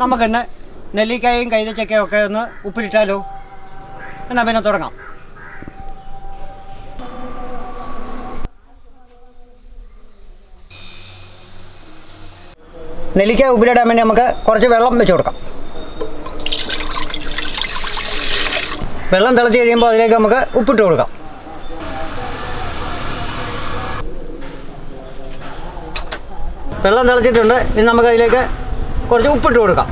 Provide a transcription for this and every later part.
നമുക്കിന്ന് നെല്ലിക്കായും കൈതച്ചക്കയും ഒക്കെ ഒന്ന് ഉപ്പിലിട്ടാലോ? എന്നാൽ പിന്നെ തുടങ്ങാം. നെല്ലിക്ക ഉപ്പിലിടാൻ വേണ്ടി നമുക്ക് കുറച്ച് വെള്ളം വെച്ച് കൊടുക്കാം. വെള്ളം തിളച്ച് കഴിയുമ്പോൾ അതിലേക്ക് നമുക്ക് ഉപ്പിട്ട് കൊടുക്കാം. വെള്ളം തിളച്ചിട്ടുണ്ട്. ഇനി നമുക്ക് അതിലേക്ക് കുറച്ച് ഉപ്പിട്ട് കൊടുക്കാം.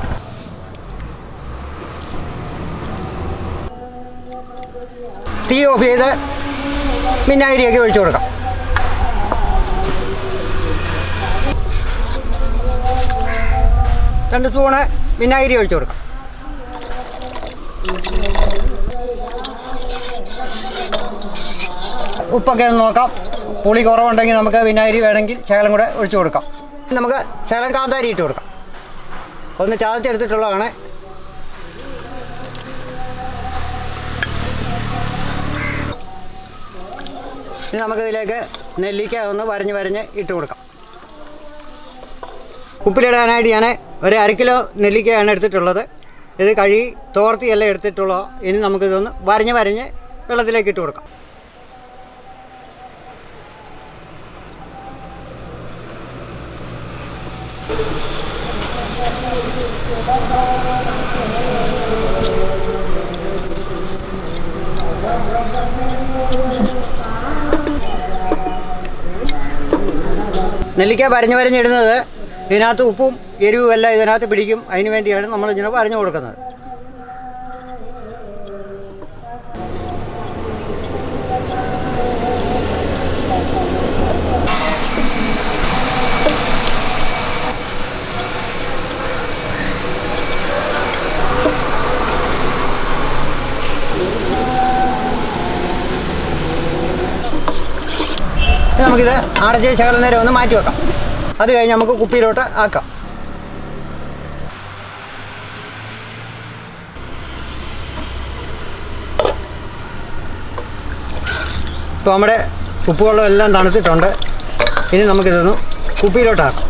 തീ ഓഫ് ചെയ്ത് വിനാഗിരിയൊക്കെ ഒഴിച്ചു കൊടുക്കാം. രണ്ട് സ്പൂണ് വിനാഗിരി ഒഴിച്ചു കൊടുക്കാം. ഉപ്പൊക്കെ ഒന്ന് നോക്കാം. പുളി കുറവുണ്ടെങ്കിൽ നമുക്ക് വിനാഗിരി വേണമെങ്കിൽ ശകലം കൂടെ ഒഴിച്ചു കൊടുക്കാം. നമുക്ക് ശകലം കാന്താരി ഇട്ട് കൊടുക്കാം. ഒന്ന് ചതച്ചെടുത്തിട്ടുള്ളതാണ് ഇനി നമുക്കിതിലേക്ക് നെല്ലിക്ക ഒന്ന് വരഞ്ഞ് വരഞ്ഞ് ഇട്ട് കൊടുക്കാം. ഉപ്പിലിടാനായിട്ട് ഞാൻ ഒരു അര കിലോ നെല്ലിക്കയാണ് എടുത്തിട്ടുള്ളത്. ഇത് കഴുകി തോർത്തിയല്ല എടുത്തിട്ടുള്ളോ. ഇനി നമുക്കിതൊന്ന് വരഞ്ഞ് വരഞ്ഞ് വെള്ളത്തിലേക്ക് ഇട്ട് കൊടുക്കാം. നെല്ലിക്ക വരഞ്ഞ് വരഞ്ഞിടുന്നത് ഇതിനകത്ത് ഉപ്പും എരിവും എല്ലാം ഇതിനകത്ത് പിടിക്കും. അതിന് വേണ്ടിയാണ് നമ്മൾ ഇങ്ങനെ വരഞ്ഞു കൊടുക്കുന്നത്. നമുക്കിത് അടച്ച് ശകലം നേരം ഒന്ന് മാറ്റി വെക്കാം. അത് കഴിഞ്ഞ് നമുക്ക് കുപ്പിയിലോട്ട് ആക്കാം. ഇപ്പോൾ നമ്മുടെ ഉപ്പുവെള്ളം എല്ലാം തണുത്തിട്ടുണ്ട്. ഇനി നമുക്കിതൊന്ന് കുപ്പിയിലോട്ടാക്കാം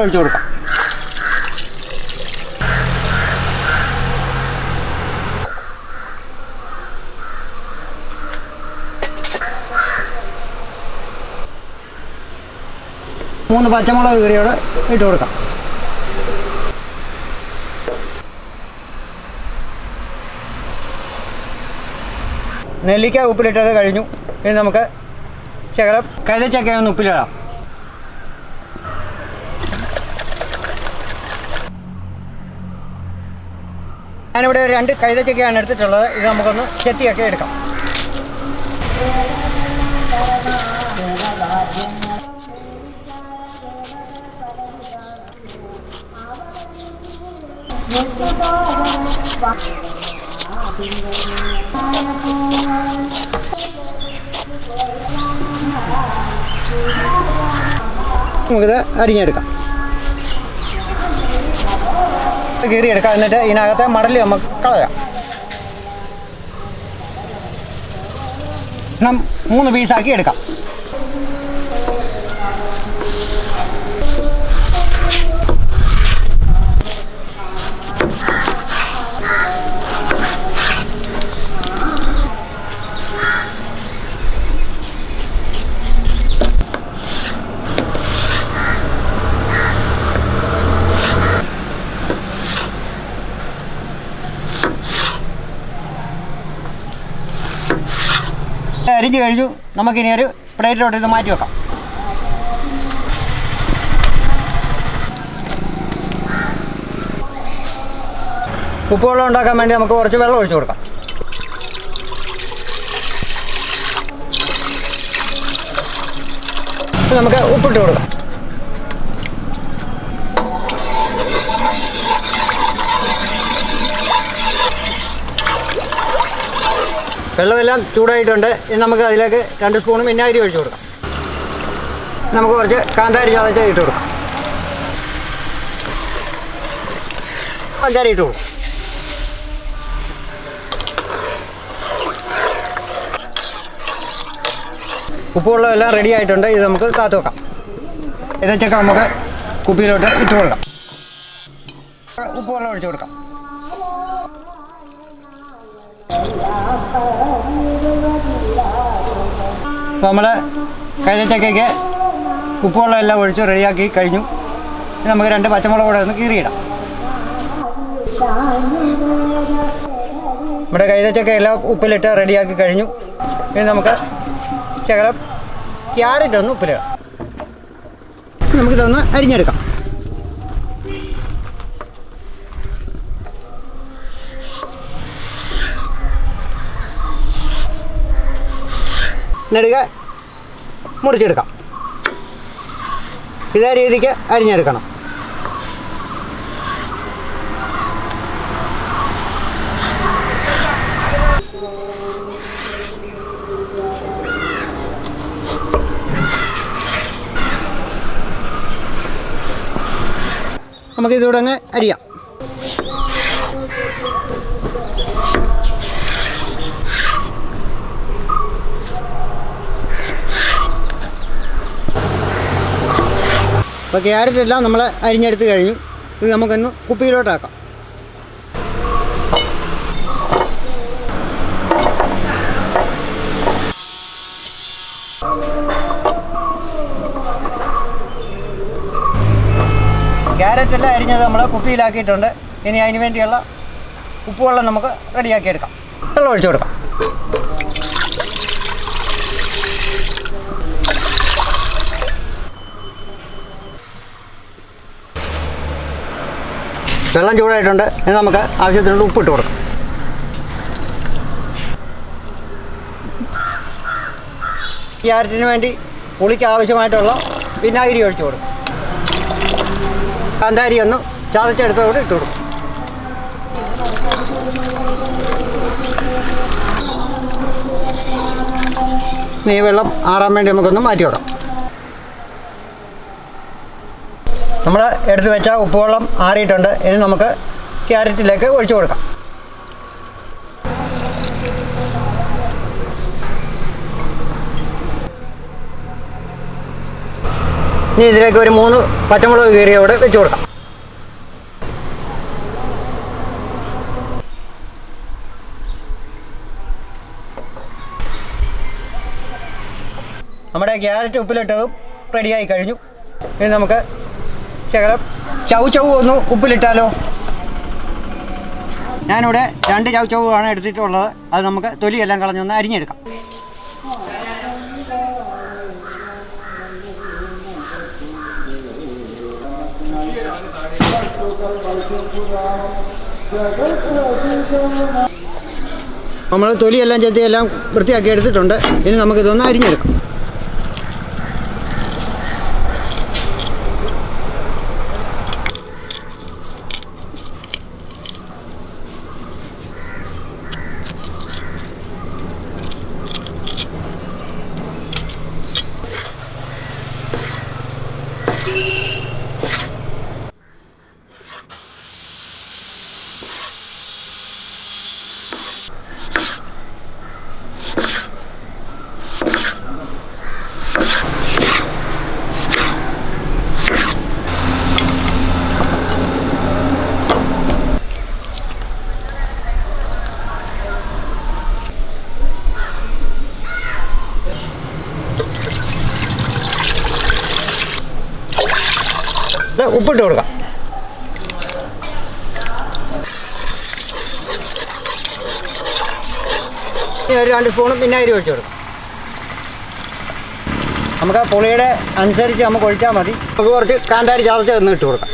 കൂടെ ഒഴിച്ചു കൊടുക്കാം. മൂന്ന് പച്ചമുളക് കീറിയോടെ ഇട്ട് കൊടുക്കാം. നെല്ലിക്ക ഉപ്പിലിട്ടത് കഴിഞ്ഞു. ഇനി നമുക്ക് ശകലം കരച്ചക്കയൊന്ന് ഉപ്പിലിടാം. ഞാനിവിടെ രണ്ട് കൈതച്ചക്കയാണ് എടുത്തിട്ടുള്ളത്. ഇത് നമുക്കൊന്ന് ചെത്തിയൊക്കെ എടുക്കാം. നമുക്കിത് അരിഞ്ഞെടുക്കാം. കീറിയെടുക്കാം. എന്നിട്ട് ഇതിനകത്തെ മടൽ നമുക്ക് കളയാം. മൂന്ന് പീസാക്കി എടുക്കാം. അരിഞ്ഞ് കഴിഞ്ഞു. നമുക്കിനി ഒരു പ്ലേറ്റിലോട്ട് ഇത് മാറ്റി വെക്കാം. ഉപ്പുവെള്ളം ഉണ്ടാക്കാൻ വേണ്ടി നമുക്ക് കുറച്ച് വെള്ളം ഒഴിച്ചു കൊടുക്കാം. നമുക്ക് ഉപ്പിട്ട് കൊടുക്കാം. വെള്ളമെല്ലാം ചൂടായിട്ടുണ്ട്. ഇനി നമുക്ക് അതിലേക്ക് രണ്ട് സ്പൂൺ വിനാഗിരി ഒഴിച്ചു കൊടുക്കാം. നമുക്ക് കുറച്ച് കാന്താരി ചതച്ച ഇട്ട് കൊടുക്കാം. പഞ്ചാരി ഇട്ട് കൊടുക്കും. ഉപ്പുവെള്ളം എല്ലാം റെഡി ആയിട്ടുണ്ട്. ഇത് നമുക്ക് കാത്തു വെക്കാം. ഇതൊക്കെ നമുക്ക് കുപ്പിയിലോട്ട് ഇട്ട് കൊടുക്കാം. ഉപ്പുവെള്ളം ഒഴിച്ചു കൊടുക്കാം. നമ്മൾ കൈതച്ചക്കയ്ക്ക് ഉപ്പുവെള്ളം എല്ലാം ഒഴിച്ച് റെഡിയാക്കി കഴിഞ്ഞു. നമുക്ക് രണ്ട് പച്ചമുളക് കൂടെ ഒന്ന് കീറിയിടാം. നമ്മുടെ കൈതച്ചക്ക എല്ലാം ഉപ്പിലിട്ട് റെഡിയാക്കി കഴിഞ്ഞു. ഇനി നമുക്ക് ശകലം ക്യാരറ്റ് ഒന്ന് ഉപ്പിലിടാം. നമുക്കിതൊന്ന് അരിഞ്ഞെടുക്കാം. നെടുക മുറിച്ചെടുക്കാം. ഇതേ രീതിക്ക് അരിഞ്ഞെടുക്കണം. നമുക്ക് അങ്ങ് അരിയാം. അപ്പോൾ ക്യാരറ്റ് എല്ലാം നമ്മൾ അരിഞ്ഞെടുത്ത് കഴിഞ്ഞു. ഇത് നമുക്കൊന്ന് കുപ്പിയിലോട്ടാക്കാം. ക്യാരറ്റ് എല്ലാം അരിഞ്ഞത് നമ്മൾ കുപ്പിയിലാക്കിയിട്ടുണ്ട്. ഇനി അതിന് വേണ്ടിയുള്ള ഉപ്പുവെള്ളം നമുക്ക് റെഡിയാക്കി എടുക്കാം വെള്ളം ഒഴിച്ചു കൊടുക്കാം. വെള്ളം ചൂടായിട്ടുണ്ട്. ഇനി നമുക്ക് ആവശ്യത്തിനുള്ള ഉപ്പിട്ട് കൊടുക്കാം. ക്യാരറ്റിന് വേണ്ടി പുളിക്ക് ആവശ്യമായിട്ടുള്ള വിനാഗിരി ഒഴിച്ചു കൊടുക്കും. കാന്താരി ഒന്ന് ചതച്ചെടുത്തോട് ഇട്ട് കൊടുക്കും. ഈ വെള്ളം ആറാൻ വേണ്ടി നമുക്കൊന്ന് മാറ്റി വെക്കാം നമ്മൾ എടുത്ത് വെച്ച ഉപ്പുവെള്ളം ആറിയിട്ടുണ്ട്. ഇനി നമുക്ക് ക്യാരറ്റിലേക്ക് ഒഴിച്ചു കൊടുക്കാം. ഇനി ഇതിലേക്ക് ഒരു മൂന്ന് പച്ചമുളക് കീറിയോടെ വെച്ച് കൊടുക്കാം. നമ്മുടെ ക്യാരറ്റ് ഉപ്പിലിട്ടതും റെഡിയായി കഴിഞ്ഞു. ഇനി നമുക്ക് ശകലം ചവ് ചവ് ഒന്ന് ഉപ്പിലിട്ടാലോ? ഞാനിവിടെ രണ്ട് ചവ് ചവുമാണ് എടുത്തിട്ടുള്ളത്. അത് നമുക്ക് തൊലിയെല്ലാം കളഞ്ഞൊന്ന് അരിഞ്ഞെടുക്കാം. നമ്മൾ തൊലിയെല്ലാം ചെത്തി എല്ലാം വൃത്തിയാക്കി എടുത്തിട്ടുണ്ട്. ഇനി നമുക്കിതൊന്ന് അരിഞ്ഞെടുക്കാം. ഉപ്പിട്ട് കൊടുക്കാം. ഒരു രണ്ട് സ്പൂണും വിനാഗിരി ഒഴിച്ചു കൊടുക്കാം. നമുക്ക് പുളിയുടെ അനുസരിച്ച് നമുക്ക് ഒഴിച്ചാൽ മതി. നമുക്ക് കുറച്ച് കാന്താരി ചതച്ച് ഒന്ന് ഇട്ട് കൊടുക്കാം.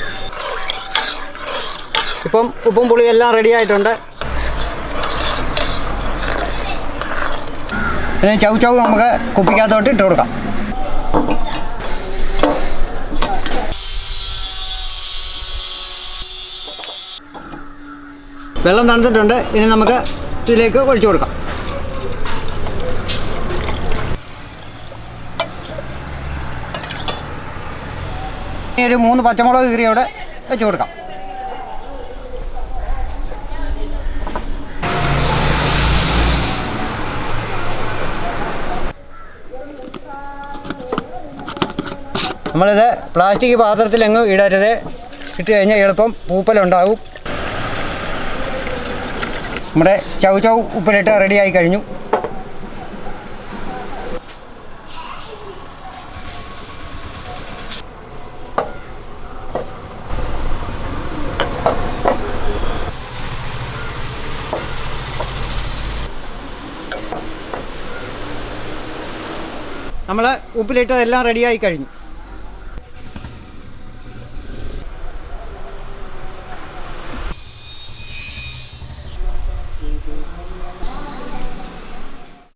ഇപ്പം ഉപ്പും പുളിയും എല്ലാം റെഡി ആയിട്ടുണ്ട്. പിന്നെ ചവ് ചവ് നമുക്ക് കുപ്പിക്കകത്തോട്ട് ഇട്ട് കൊടുക്കാം. വെള്ളം തണുത്തിട്ടുണ്ട്. ഇനി നമുക്ക് ഇതിലേക്ക് ഒഴിച്ചു കൊടുക്കാം. ഒരു മൂന്ന് പച്ചമുളക് കീറി അവിടെ വെച്ച് കൊടുക്കാം. നമ്മളിത് പ്ലാസ്റ്റിക് പാത്രത്തിൽ എങ്ങും ഇടരുത്. ഇട്ട് കഴിഞ്ഞാൽ എളുപ്പം പൂപ്പലുണ്ടാവും. നമ്മുടെ ചൗ ചൗ ഉപ്പിലിട്ട് റെഡി ആയി കഴിഞ്ഞു. നമ്മൾ ഉപ്പിലിട്ടതെല്ലാം റെഡിയായി കഴിഞ്ഞു.